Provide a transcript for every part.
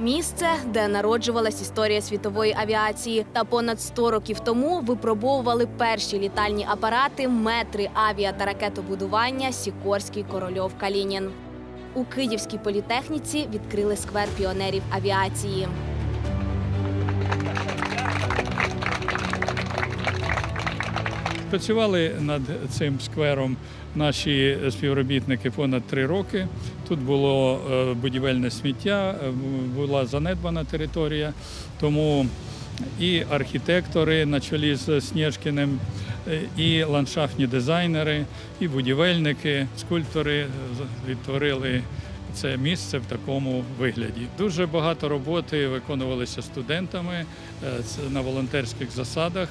місце, де народжувалась історія світової авіації. Та понад 100 років тому випробовували перші літальні апарати метри авіа та ракетобудування Сікорський Корольов Калінін. У Київській політехніці відкрили сквер піонерів авіації. Працювали над цим сквером наші співробітники понад три роки. Тут було е, будівельне сміття, е, була занедбана територія, тому і архітектори на чолі з Снєжкіним, е, і ландшафтні дизайнери, і будівельники, скульптори відтворили це місце в такому вигляді. Дуже багато роботи виконувалися студентами на волонтерських засадах.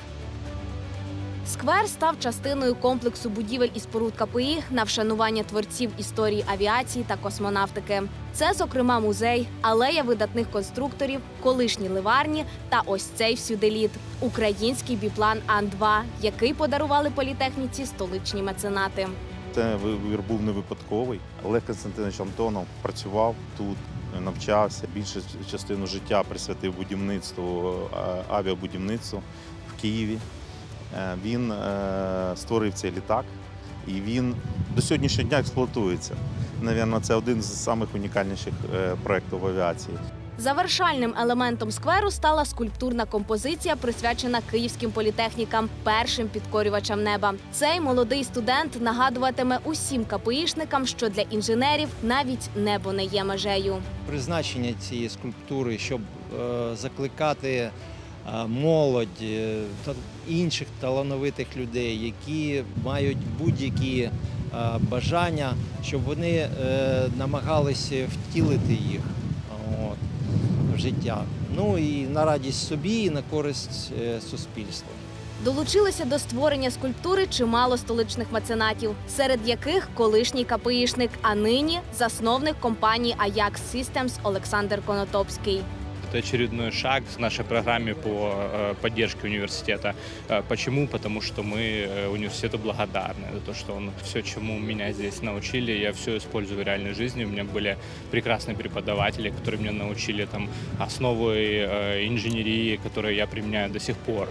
Сквер став частиною комплексу будівель і споруд КПІ на вшанування творців історії авіації та космонавтики. Це, зокрема, музей, алея видатних конструкторів, колишні ливарні та ось цей всюделіт український біплан Ан-2, який подарували політехніці столичні меценати. Це вибір був не випадковий. Олег Константинович Антонов працював тут, навчався. Більшу частину життя присвятив будівництву, авіабудівництву в Києві. Е, Він е, створив цей літак і він до сьогоднішнього дня експлуатується. Навірно, це один з самих унікальніших е, проєктів в авіації. Завершальним елементом скверу стала скульптурна композиція, присвячена київським політехнікам, першим підкорювачам неба. Цей молодий студент нагадуватиме усім КПІшникам, що для інженерів навіть небо не є межею. призначення цієї скульптури, щоб е, закликати молодь е, інших талановитих людей, які мають будь-які е, бажання, щоб вони е, намагалися втілити їх от, в життя. Ну і на радість собі, і на користь е, суспільства. Долучилися до створення скульптури чимало столичних меценатів, серед яких колишній КПІшник, а нині засновник компанії Ajax Systems Олександр Конотопський Это очередной шаг в нашей программе по э, поддержке университета. Э, Почему? Потому что мы э, университету благодарны за то, что он все, чему меня здесь научили, я все использую в реальной жизни. У меня были прекрасные преподаватели, которые меня научили там основы э, инженерии, которые я применяю до сих пор.